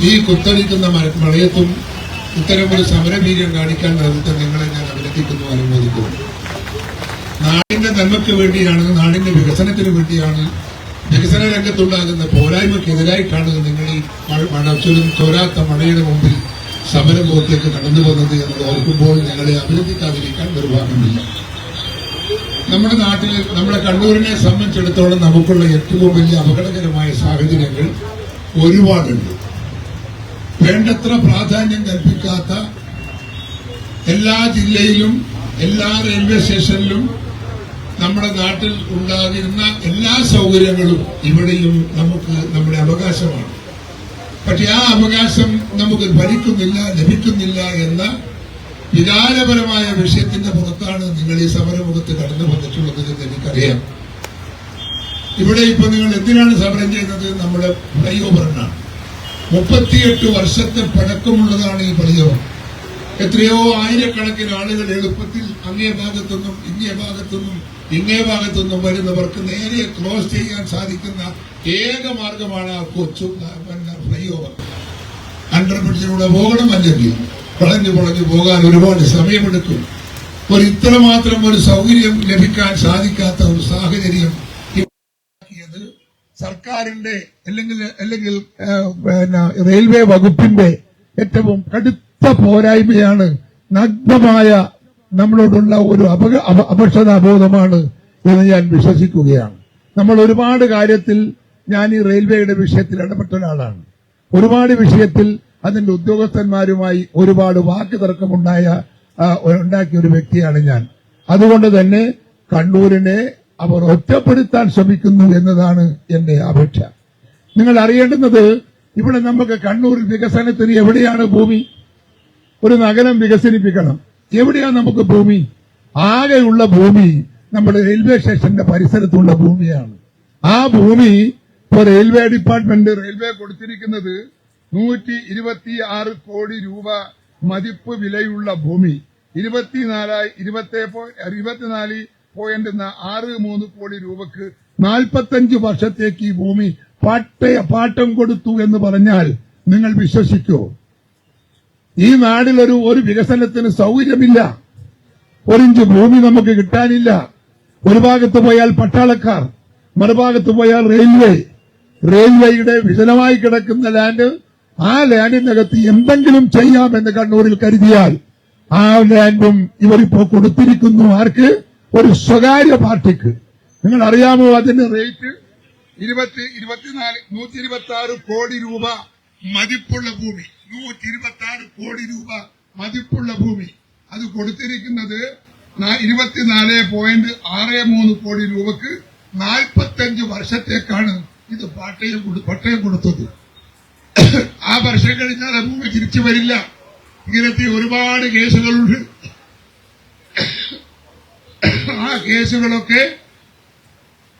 ഈ കുത്തടിക്കുന്ന മര- മഴയത്തും ഇത്തരം ഒരു സമരവീര്യം കാണിക്കാൻ നേതൃത്വം നിങ്ങളെ ഞാൻ അഭിനന്ദിക്കുന്നു അനുമോദിക്കുന്നു. നാടിന്റെ നന്മയ്ക്ക് വേണ്ടിയാണ് നാടിന്റെ വികസനത്തിന് വേണ്ടിയാണ് വികസന രംഗത്തുണ്ടാകുന്ന പോരായ്മക്കെതിരായിട്ടാണ് നിങ്ങൾ ഈ മഴ- ചോരാത്ത മഴയുടെ മുമ്പിൽ സമരമുഖത്തേക്ക് കടന്നു വന്നത് എന്നത് ഓർക്കുമ്പോൾ ഞങ്ങളെ അഭിനന്ദിക്കാതിരിക്കാൻ നിർവാഹമില്ല നമ്മുടെ നാട്ടിൽ നമ്മുടെ കണ്ണൂരിനെ സംബന്ധിച്ചിടത്തോളം നമുക്കുള്ള ഏറ്റവും വലിയ അപകടകരമായ സാഹചര്യങ്ങൾ ഒരുപാടുണ്ട്. വേണ്ടത്ര പ്രാധാന്യം കൽപ്പിക്കാത്ത എല്ലാ ജില്ലയിലും എല്ലാ റെയിൽവേ സ്റ്റേഷനിലും നമ്മുടെ നാട്ടിൽ ഉണ്ടാകുന്ന എല്ലാ സൗകര്യങ്ങളും ഇവിടെയും നമുക്ക് നമ്മുടെ അവകാശമാണ്. പക്ഷെ ആ അവകാശം നമുക്ക് ഭരിക്കുന്നില്ല ലഭിക്കുന്നില്ല എന്ന വികാരപരമായ വിഷയത്തിന്റെ പുറത്താണ് നിങ്ങൾ ഈ സമരമുഖത്ത് കടന്നു വന്നിട്ടുള്ളത് എന്ന് എനിക്കറിയാം. ഇവിടെ ഇപ്പൊ നിങ്ങൾ എന്തിനാണ് സമരം ചെയ്യുന്നത്? നമ്മുടെ ഫ്ലൈ ഓവറിനാണ് മുപ്പത്തിയെട്ട് വർഷത്തെ പഴക്കമുള്ളതാണ് ഈ ഓവർ എത്രയോ ആയിരക്കണക്കിന് ആളുകൾ എളുപ്പത്തിൽ അങ്ങേ ഭാഗത്തുനിന്നും ഇങ്ങേ ഭാഗത്തുനിന്നും ഇങ്ങേ ഭാഗത്തുനിന്നും വരുന്നവർക്ക് നേരെ ക്ലോസ് ചെയ്യാൻ സാധിക്കുന്ന ഏക മാർഗമാണ് ആ കൊച്ചു ഫ്ലൈ ഓവർ അണ്ടർബ്രിഡ്ജിലൂടെ പോകണം അല്ലെങ്കിൽ വളഞ്ഞു വളഞ്ഞു പോകാൻ ഒരുപാട് സമയമെടുക്കും. ഒരു ഇത്രമാത്രം ഒരു സൗകര്യം ലഭിക്കാൻ സാധിക്കാത്ത ഒരു സാഹചര്യം സർക്കാരിന്റെ അല്ലെങ്കിൽ അല്ലെങ്കിൽ പിന്നെ റെയിൽവേ വകുപ്പിന്റെ ഏറ്റവും കടുത്ത പോരായ്മയാണ് നഗ്നമായ നമ്മളോടുള്ള ഒരു അപക അപ- അപക്ഷതാബോധമാണ് എന്ന് ഞാൻ വിശ്വസിക്കുകയാണ്. നമ്മൾ ഒരുപാട് കാര്യത്തിൽ ഞാൻ ഈ റെയിൽവേയുടെ വിഷയത്തിൽ ഇടപെട്ട ഒരാളാണ് ഒരുപാട് വിഷയത്തിൽ അതിന്റെ ഉദ്യോഗസ്ഥന്മാരുമായി ഒരുപാട് വാക്ക് തർക്കമുണ്ടായ ഉണ്ടാക്കിയ ഒരു വ്യക്തിയാണ് ഞാൻ. അതുകൊണ്ട് തന്നെ കണ്ണൂരിനെ അവർ ഒറ്റപ്പെടുത്താൻ ശ്രമിക്കുന്നു എന്നതാണ് എന്റെ അപേക്ഷ. നിങ്ങൾ അറിയേണ്ടുന്നത് ഇവിടെ നമുക്ക് കണ്ണൂർ വികസനത്തിന് എവിടെയാണ് ഭൂമി? ഒരു നഗരം വികസിപ്പിക്കണം. എവിടെയാണ് നമുക്ക് ഭൂമി? ആകെയുള്ള ഭൂമി നമ്മുടെ റെയിൽവേ സ്റ്റേഷന്റെ പരിസരത്തുള്ള ഭൂമിയാണ്. ആ ഭൂമി ഇപ്പൊ റെയിൽവേ ഡിപ്പാർട്ട്മെന്റ് റെയിൽവേ കൊടുത്തിരിക്കുന്നത് നൂറ്റി ഇരുപത്തി ആറ് കോടി രൂപ മതിപ്പ് വിലയുള്ള ഭൂമി. ഇരുപത്തിനാലായി ഇരുപത്തി ഇരുപത്തിനാല് പോയിന്റ് ആറ് മൂന്ന് കോടി രൂപക്ക് നാൽപ്പത്തഞ്ച് വർഷത്തേക്ക് ഈ ഭൂമി പാട്ടയ പാട്ടം കൊടുത്തു എന്ന് പറഞ്ഞാൽ നിങ്ങൾ വിശ്വസിക്കോ? ഈ നാടിലൊരു ഒരു വികസനത്തിന് സൗകര്യമില്ല. ഒരിഞ്ച് ഭൂമി നമുക്ക് കിട്ടാനില്ല. ഒരു ഭാഗത്ത് പോയാൽ പട്ടാളക്കാർ മറുഭാഗത്ത് പോയാൽ റെയിൽവേ. റെയിൽവേയുടെ വിജനമായി കിടക്കുന്ന ലാൻഡ് ആ ലാൻഡിനകത്ത് എന്തെങ്കിലും ചെയ്യാമെന്ന് കണ്ണൂരിൽ കരുതിയാൽ ആ ലാൻഡും ഇവരിപ്പോ കൊടുത്തിരിക്കുന്നു. ആർക്ക്? ഒരു സ്വകാര്യ പാർട്ടിക്ക്. നിങ്ങൾ അറിയാമോ അതിന്റെ റേറ്റ്? ഇരുപത്തി ഇരുപത്തിനാല് നൂറ്റി ഇരുപത്തി ആറ് കോടി രൂപ മതിപ്പുള്ള ഭൂമി. നൂറ്റി ഇരുപത്തി ആറ് കോടി രൂപ മതിപ്പുള്ള ഭൂമി. അത് കൊടുത്തിരിക്കുന്നത് ഇരുപത്തിനാല് പോയിന്റ് ആറ് മൂന്ന് കോടി രൂപക്ക് നാൽപ്പത്തഞ്ച് വർഷത്തേക്കാണ് ഇത് പട്ടയം പട്ടയം കൊടുത്തത്. ആ വർഷം കഴിഞ്ഞാൽ ആ ഭൂമി തിരിച്ചു വരില്ല. ഇങ്ങനത്തെ ഒരുപാട് കേസുകളുണ്ട്. കേസുകളൊക്കെ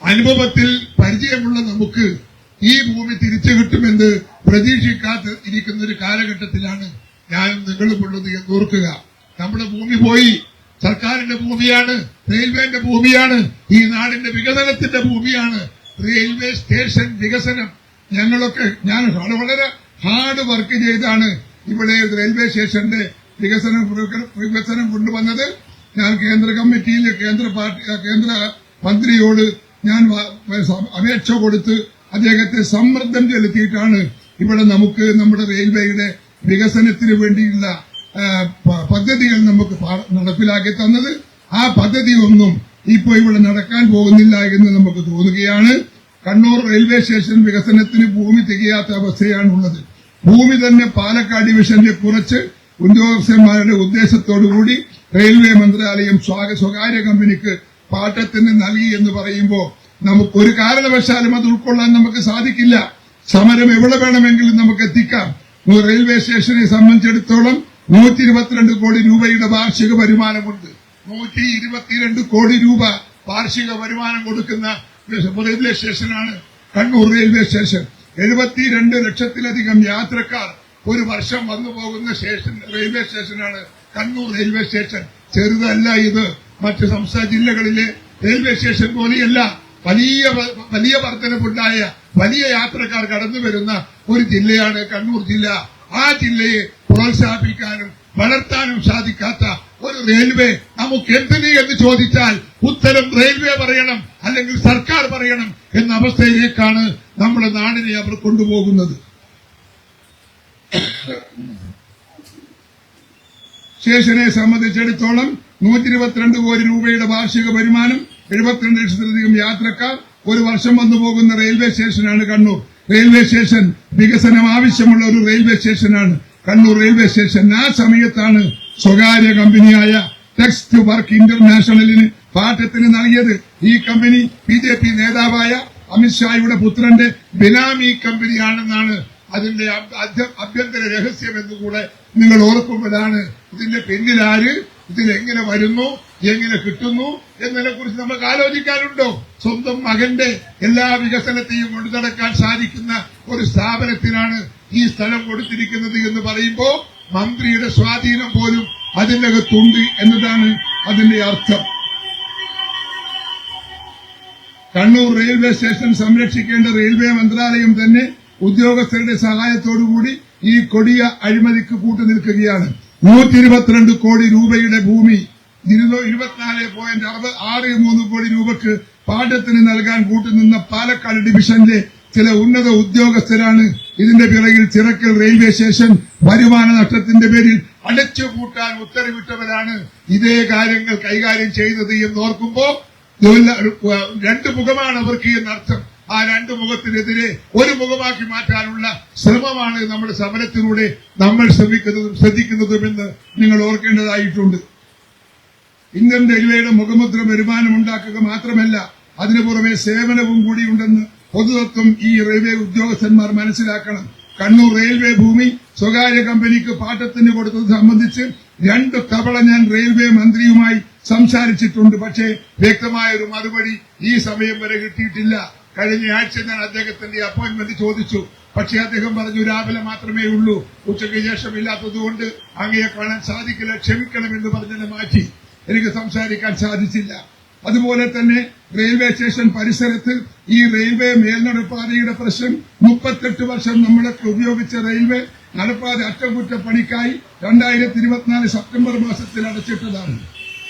അനുഭവത്തിൽ പരിചയമുള്ള നമുക്ക് ഈ ഭൂമി തിരിച്ചു കിട്ടുമെന്ന് പ്രതീക്ഷിക്കാത്ത ഇരിക്കുന്ന ഒരു കാലഘട്ടത്തിലാണ് ഞാനും നിങ്ങളും ഉള്ളത് എന്ന് ഓർക്കുക. നമ്മുടെ ഭൂമി പോയി. സർക്കാരിന്റെ ഭൂമിയാണ് റെയിൽവേന്റെ ഭൂമിയാണ് ഈ നാടിന്റെ വികസനത്തിന്റെ ഭൂമിയാണ്. റെയിൽവേ സ്റ്റേഷൻ വികസനം. ഞങ്ങളൊക്കെ ഞാൻ വളരെ ഹാർഡ് വർക്ക് ചെയ്താണ് ഇവിടെ റെയിൽവേ സ്റ്റേഷന്റെ വികസനം വികസനം കൊണ്ടുവന്നത്. ഞാൻ കേന്ദ്ര കമ്മിറ്റിയിൽ കേന്ദ്ര പാർട്ടി കേന്ദ്ര മന്ത്രിയോട് ഞാൻ അപേക്ഷ കൊടുത്ത് അദ്ദേഹത്തെ സമ്മർദ്ദം ചെലുത്തിയിട്ടാണ് ഇവിടെ നമുക്ക് നമ്മുടെ റെയിൽവേയുടെ വികസനത്തിന് വേണ്ടിയുള്ള പദ്ധതികൾ നമുക്ക് നടപ്പിലാക്കി തന്നത്. ആ പദ്ധതി ഒന്നും ഇപ്പൊ ഇവിടെ നടക്കാൻ പോകുന്നില്ല എന്ന് നമുക്ക് തോന്നുകയാണ്. കണ്ണൂർ റെയിൽവേ സ്റ്റേഷൻ വികസനത്തിന് ഭൂമി തികയാത്ത അവസ്ഥയാണുള്ളത്. ഭൂമി തന്നെ പാലക്കാട് ഡിവിഷന്റെ കുറച്ച് ഉദ്യോഗസ്ഥന്മാരുടെ ഉദ്ദേശത്തോടുകൂടി റെയിൽവേ മന്ത്രാലയം സ്വകാര്യ കമ്പനിക്ക് പാട്ടത്തിന് നൽകി എന്ന് പറയുമ്പോൾ നമുക്ക് ഒരു കാരണവശാലും അത് ഉൾക്കൊള്ളാൻ നമുക്ക് സാധിക്കില്ല. സമരം എവിടെ വേണമെങ്കിലും നമുക്ക് എത്തിക്കാം. റെയിൽവേ സ്റ്റേഷനെ സംബന്ധിച്ചിടത്തോളം നൂറ്റി ഇരുപത്തിരണ്ട് കോടി രൂപയുടെ വാർഷിക വരുമാനമുണ്ട്. നൂറ്റി ഇരുപത്തിരണ്ട് കോടി രൂപ വാർഷിക വരുമാനം കൊടുക്കുന്ന റെയിൽവേ സ്റ്റേഷനാണ് കണ്ണൂർ റെയിൽവേ സ്റ്റേഷൻ. എഴുപത്തിരണ്ട് ലക്ഷത്തിലധികം യാത്രക്കാർ ഒരു വർഷം വന്നു പോകുന്ന സ്റ്റേഷൻ റെയിൽവേ സ്റ്റേഷനാണ് കണ്ണൂർ റെയിൽവേ സ്റ്റേഷൻ ചെറുതല്ല ഇത്. മറ്റ് സംസ്ഥാന ജില്ലകളിലെ റെയിൽവേ സ്റ്റേഷൻ പോലെയല്ല. വലിയ വലിയ വർധനവുണ്ടായ വലിയ യാത്രക്കാർ കടന്നു വരുന്ന ഒരു ജില്ലയാണ് കണ്ണൂർ ജില്ല. ആ ജില്ലയെ പ്രോത്സാഹിപ്പിക്കാനും വളർത്താനും സാധിക്കാത്ത ഒരു റെയിൽവേ നമുക്ക് എന്തിന് എന്ന് ചോദിച്ചാൽ ഉത്തരം റെയിൽവേ പറയണം അല്ലെങ്കിൽ സർക്കാർ പറയണം എന്ന അവസ്ഥയിലേക്കാണ് നമ്മുടെ നാടിനെ അവർ കൊണ്ടുപോകുന്നത്. ശേഷനെ സംബന്ധിച്ചിടത്തോളം നൂറ്റി ഇരുപത്തിരണ്ട് കോടി രൂപയുടെ വാർഷിക വരുമാനം എഴുപത്തിരണ്ട് ലക്ഷത്തിലധികം യാത്രക്കാർ ഒരു വർഷം വന്നു പോകുന്ന റെയിൽവേ സ്റ്റേഷനാണ് കണ്ണൂർ. റെയിൽവേ സ്റ്റേഷൻ വികസനം ആവശ്യമുള്ള ഒരു റെയിൽവേ സ്റ്റേഷനാണ് കണ്ണൂർ റെയിൽവേ സ്റ്റേഷൻ. ആ സമയത്താണ് സ്വകാര്യ കമ്പനിയായ ടെക്സ്റ്റ് വർക്ക് ഇന്റർനാഷണലിന് പാട്ടത്തിന് നൽകിയത്. ഈ കമ്പനി ബി നേതാവായ അമിത്ഷായുടെ പുത്രന്റെ ബിനാമി കമ്പനിയാണെന്നാണ് അതിന്റെ അഭ്യന്തര രഹസ്യം എന്നുകൂടെ നിങ്ങൾ ഓർക്കുമ്പോഴാണ് ഇതിന്റെ പിന്നിലാര് ഇതിലെങ്ങനെ വരുന്നു എങ്ങനെ കിട്ടുന്നു എന്നതിനെ കുറിച്ച് നമുക്ക് ആലോചിക്കാനുണ്ടോ? സ്വന്തം മകന്റെ എല്ലാ വികസനത്തെയും കൊണ്ടു നടക്കാൻ സാധിക്കുന്ന ഒരു സ്ഥാപനത്തിനാണ് ഈ സ്ഥലം കൊടുത്തിരിക്കുന്നത് എന്ന് പറയുമ്പോൾ മന്ത്രിയുടെ സ്വാധീനം പോലും അതിനകത്തുണ്ട് എന്നതാണ് അതിന്റെ അർത്ഥം. കണ്ണൂർ റെയിൽവേ സ്റ്റേഷൻ സംരക്ഷിക്കേണ്ട റെയിൽവേ മന്ത്രാലയം തന്നെ ഉദ്യോഗസ്ഥരുടെ സഹായത്തോടുകൂടി ഈ കൊടിയ അഴിമതിക്ക് കൂട്ടുനിൽക്കുകയാണ് നൂറ്റി ഇരുപത്തിരണ്ട് കോടി രൂപയുടെ ഭൂമി ഇരുപത്തിനാല് പോയിന്റ് അറുപത് ആറ് മൂന്ന് കോടി രൂപക്ക് പാട്ടത്തിന് നൽകാൻ കൂട്ടുനിന്ന പാലക്കാട് ഡിവിഷന്റെ ചില ഉന്നത ഉദ്യോഗസ്ഥരാണ്. ഇതിന്റെ പിറകിൽ ചിറക്കൽ റെയിൽവേ സ്റ്റേഷൻ വരുമാന നഷ്ടത്തിന്റെ പേരിൽ അടച്ചുപൂട്ടാൻ ഉത്തരവിട്ടവരാണ് ഇതേ കാര്യങ്ങൾ കൈകാര്യം ചെയ്തത് എന്ന് ഓർക്കുമ്പോൾ രണ്ട് മുഖമാണ് അവർക്ക് എന്നർത്ഥം. ആ രണ്ട് മുഖത്തിനെതിരെ ഒരു മുഖമാക്കി മാറ്റാനുള്ള ശ്രമമാണ് നമ്മുടെ സമരത്തിലൂടെ നമ്മൾ ശ്രമിക്കുന്നതും ശ്രദ്ധിക്കുന്നതുമെന്ന് നിങ്ങൾ ഓർക്കേണ്ടതായിട്ടുണ്ട്. ഇന്ത്യൻ റെയിൽവേയുടെ മുഖമുദ്ര വരുമാനം ഉണ്ടാക്കുക മാത്രമല്ല അതിനു പുറമെ സേവനവും കൂടിയുണ്ടെന്ന് പൊതുതത്വം ഈ റെയിൽവേ ഉദ്യോഗസ്ഥന്മാർ മനസ്സിലാക്കണം. കണ്ണൂർ റെയിൽവേ ഭൂമി സ്വകാര്യ കമ്പനിക്ക് പാട്ടത്തിന് കൊടുത്തത് സംബന്ധിച്ച് രണ്ട് തവണ ഞാൻ റെയിൽവേ മന്ത്രിയുമായി സംസാരിച്ചിട്ടുണ്ട്. പക്ഷേ വ്യക്തമായ ഒരു മറുപടി ഈ സമയം വരെ കിട്ടിയിട്ടില്ല. കഴിഞ്ഞ ആഴ്ച ഞാൻ അദ്ദേഹത്തിന്റെ അപ്പോയിന്റ്മെന്റ് ചോദിച്ചു. പക്ഷേ അദ്ദേഹം പറഞ്ഞു രാവിലെ മാത്രമേ ഉള്ളൂ. ഉച്ചയ്ക്ക് ശേഷം ഇല്ലാത്തതുകൊണ്ട് അങ്ങയെ കാണാൻ സാധിക്കില്ല ക്ഷമിക്കണമെന്ന് പറഞ്ഞതിനെ മാറ്റി. എനിക്ക് സംസാരിക്കാൻ സാധിച്ചില്ല. അതുപോലെ തന്നെ റെയിൽവേ സ്റ്റേഷൻ പരിസരത്ത് ഈ റെയിൽവേ മേൽനടപ്പാതയുടെ പ്രശ്നം മുപ്പത്തെട്ട് വർഷം നമ്മളൊക്കെ ഉപയോഗിച്ച റെയിൽവേ നടപ്പാത അറ്റകുറ്റപ്പണിക്കായി രണ്ടായിരത്തി ഇരുപത്തിനാല് സെപ്റ്റംബർ മാസത്തിൽ അടച്ചിട്ടതാണ്.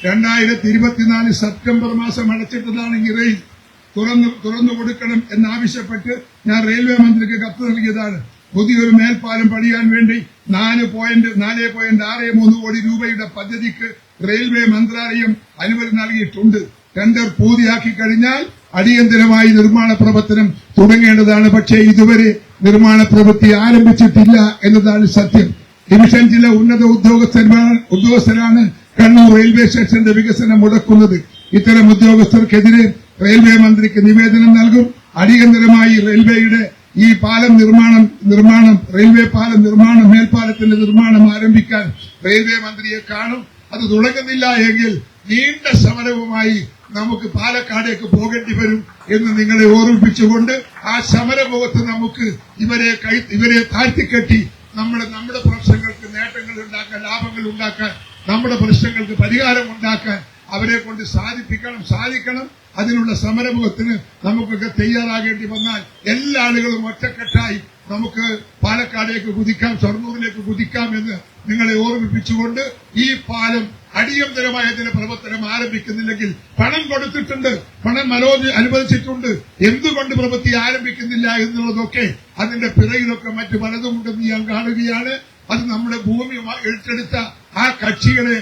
രണ്ടായിരത്തി ഇരുപത്തിനാല് സെപ്റ്റംബർ മാസം അടച്ചിട്ടതാണ് ഈ റെയിൽ. തുറന്നു തുറന്നു കൊടുക്കണം എന്നാവശ്യപ്പെട്ട് ഞാൻ റെയിൽവേ മന്ത്രിക്ക് കത്ത് നൽകിയതാണ്. പുതിയൊരു മേൽപ്പാലം പണിയാൻ വേണ്ടി നാല് പോയിന്റ് നാല് പോയിന്റ് ആറ് മൂന്ന് കോടി രൂപയുടെ പദ്ധതിക്ക് റെയിൽവേ മന്ത്രാലയം അനുമതി നൽകിയിട്ടുണ്ട്. ടെൻഡർ പൂർത്തിയാക്കി കഴിഞ്ഞാൽ അടിയന്തരമായി നിർമ്മാണ പ്രവർത്തനം തുടങ്ങേണ്ടതാണ്. പക്ഷേ ഇതുവരെ നിർമ്മാണ പ്രവൃത്തി ആരംഭിച്ചിട്ടില്ല എന്നതാണ് സത്യം. ഡിവിഷൻ ജില്ല ഉന്നത ഉദ്യോഗസ്ഥന്മാർ ഉദ്യോഗസ്ഥരാണ് കണ്ണൂർ റെയിൽവേ സ്റ്റേഷന്റെ വികസനം മുടക്കുന്നത്. ഇത്തരം ഉദ്യോഗസ്ഥർക്കെതിരെ റെയിൽവേ മന്ത്രിക്ക് നിവേദനം നൽകും. അടിയന്തരമായി റെയിൽവേയുടെ ഈ പാലം നിർമ്മാണം നിർമ്മാണം റെയിൽവേ പാലം നിർമ്മാണം മേൽപ്പാലത്തിന്റെ നിർമ്മാണം ആരംഭിക്കാൻ റെയിൽവേ മന്ത്രിയെ കാണും. അത് തുടങ്ങുന്നില്ല എങ്കിൽ നീണ്ട സമരവുമായി നമുക്ക് പാലക്കാടേക്ക് പോകേണ്ടി വരും എന്ന് നിങ്ങളെ ഓർമ്മിപ്പിച്ചുകൊണ്ട് ആ സമരമുഖത്ത് നമുക്ക് ഇവരെ കൈ ഇവരെ താഴ്ത്തിക്കെട്ടി നമ്മുടെ നമ്മുടെ പ്രശ്നങ്ങൾക്ക് നേട്ടങ്ങൾ ഉണ്ടാക്കാൻ ലാഭങ്ങൾ ഉണ്ടാക്കാൻ നമ്മുടെ പ്രശ്നങ്ങൾക്ക് പരിഹാരം ഉണ്ടാക്കാൻ അവരെ കൊണ്ട് സാധിപ്പിക്കണം സാധിക്കണം. അതിനുള്ള സമരമുഖത്തിന് നമുക്കൊക്കെ തയ്യാറാകേണ്ടി വന്നാൽ എല്ലാ ആളുകളും ഒറ്റക്കെട്ടായി നമുക്ക് പാലക്കാടേക്ക് കുതിക്കാം ഷൊർണൂരിലേക്ക് കുതിക്കാം എന്ന് നിങ്ങളെ ഓർമ്മിപ്പിച്ചുകൊണ്ട് ഈ പാലം അടിയന്തരമായ ഇതിന്റെ പ്രവർത്തനം ആരംഭിക്കുന്നില്ലെങ്കിൽ പണം കൊടുത്തിട്ടുണ്ട് പണം മനോജ് അനുവദിച്ചിട്ടുണ്ട്. എന്തുകൊണ്ട് പ്രവൃത്തി ആരംഭിക്കുന്നില്ല എന്നുള്ളതൊക്കെ അതിന്റെ പിറകിലൊക്കെ മറ്റു പലതുമുണ്ടെന്ന് ഞാൻ കാണുകയാണ്. അത് നമ്മുടെ ഭൂമി ഏറ്റെടുത്ത ആ കക്ഷികളെ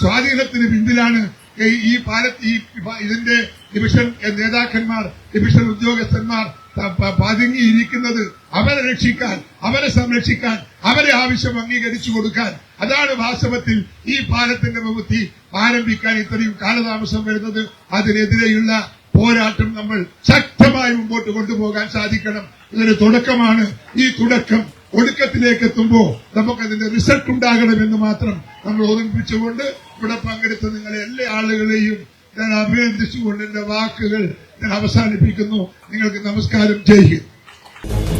സ്വാധീനത്തിന് പിന്നിലാണ് ഈ- പാലത്തി ഈ ഇതിന്റെ ഡിവിഷൻ നേതാക്കന്മാർ ഡിവിഷൻ ഉദ്യോഗസ്ഥന്മാർ പതുങ്ങിയിരിക്കുന്നത് അവരെ രക്ഷിക്കാൻ അവരെ സംരക്ഷിക്കാൻ അവരെ ആവശ്യം അംഗീകരിച്ചു കൊടുക്കാൻ. അതാണ് വാസ്തവത്തിൽ ഈ പാലത്തിന്റെ പ്രവൃത്തി ആരംഭിക്കാൻ ഇത്രയും കാലതാമസം വരുന്നത്. അതിനെതിരെയുള്ള പോരാട്ടം നമ്മൾ ശക്തമായി മുമ്പോട്ട് കൊണ്ടുപോകാൻ സാധിക്കണം. ഇതൊരു തുടക്കമാണ് ഈ തുടക്കം. ഒടുക്കത്തിലേക്ക് എത്തുമ്പോൾ നമുക്കതിന്റെ റിസൾട്ട് ഉണ്ടാകണമെന്ന് മാത്രം നമ്മൾ ഓർമ്മിപ്പിച്ചുകൊണ്ട് ഇവിടെ പങ്കെടുത്ത നിങ്ങളെ എല്ലാ ആളുകളെയും ഞാൻ അഭിനന്ദിച്ചുകൊണ്ട് എന്റെ വാക്കുകൾ ഞാൻ അവസാനിപ്പിക്കുന്നു. നിങ്ങൾക്ക് നമസ്കാരം. ചെയ്യുക